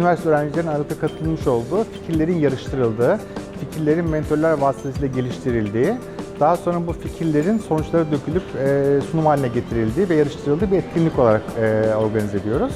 üniversite öğrencilerinin aralıkta katılmış olduğu fikirlerin yarıştırıldığı, fikirlerin mentörler vasıtasıyla geliştirildiği, daha sonra bu fikirlerin sonuçları dökülüp sunum haline getirildiği ve yarıştırıldığı bir etkinlik olarak organize ediyoruz.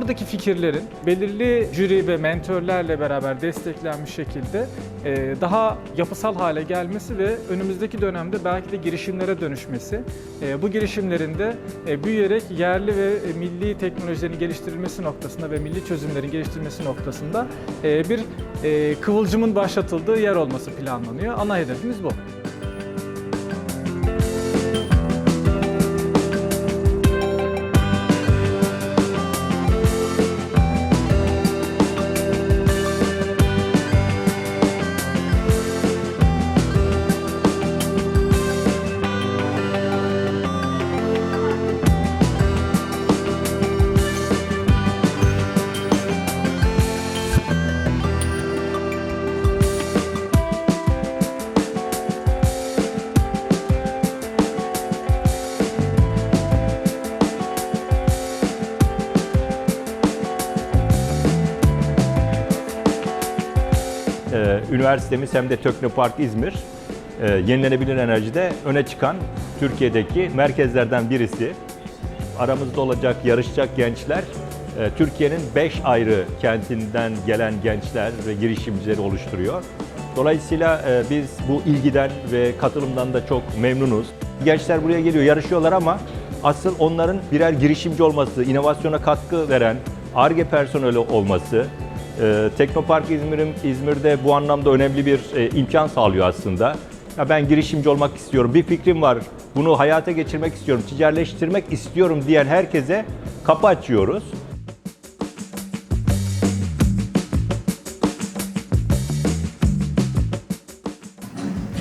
Buradaki fikirlerin belirli jüri ve mentörlerle beraber desteklenmiş şekilde e, daha yapısal hale gelmesi ve önümüzdeki dönemde belki de girişimlere dönüşmesi, e, bu girişimlerin de e, büyüyerek yerli ve milli teknolojilerin geliştirilmesi noktasında ve milli çözümlerin geliştirilmesi noktasında bir kıvılcımın başlatıldığı yer olması planlanıyor. Ana hedefimiz bu. Ee, üniversitemiz hem de Teknopark İzmir e, yenilenebilir enerjide öne çıkan Türkiye'deki merkezlerden birisi. Aramızda olacak, yarışacak gençler e, Türkiye'nin 5 ayrı kentinden gelen gençler ve girişimcileri oluşturuyor. Dolayısıyla e, biz bu ilgiden ve katılımdan da çok memnunuz. Gençler buraya geliyor, yarışıyorlar ama asıl onların birer girişimci olması, inovasyona katkı veren, ARGE personeli olması, ee, Teknopark İzmir'im İzmir'de bu anlamda önemli bir e, imkan sağlıyor aslında. Ya ben girişimci olmak istiyorum, bir fikrim var, bunu hayata geçirmek istiyorum, ticaretleştirmek istiyorum diyen herkese kapı açıyoruz.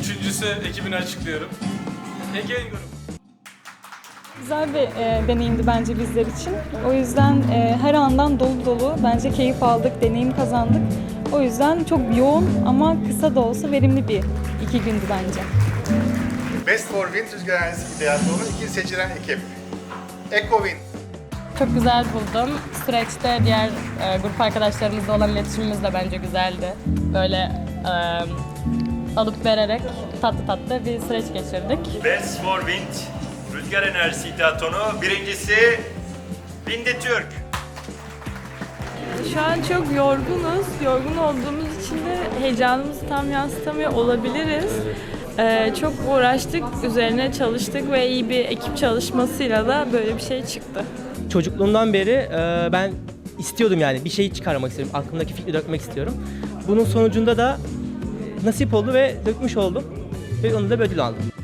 Üçüncüsü ekibini açıklıyorum. Ege Grup. Güzel bir e, deneyimdi bence bizler için. O yüzden e, her andan dolu dolu bence keyif aldık, deneyim kazandık. O yüzden çok yoğun ama kısa da olsa verimli bir iki gündü bence. Best for Wind Rüzgar Enerjisi Tiyatro'nun iki seçilen ekip. Eco Wind. Çok güzel buldum. Süreçte diğer e, grup arkadaşlarımızla olan iletişimimiz de bence güzeldi. Böyle e, alıp vererek tatlı tatlı bir süreç geçirdik. Best for Wind Rüzgar Enerjisi İddiatonu birincisi Vindi Türk. Şu an çok yorgunuz. Yorgun olduğumuz için de heyecanımızı tam yansıtamıyor olabiliriz. Ee, çok uğraştık, üzerine çalıştık ve iyi bir ekip çalışmasıyla da böyle bir şey çıktı. çocukluğumdan beri e, ben istiyordum yani bir şey çıkarmak istiyorum. Aklımdaki fikri dökmek istiyorum. Bunun sonucunda da nasip oldu ve dökmüş oldum. Ve onu da ödül aldım.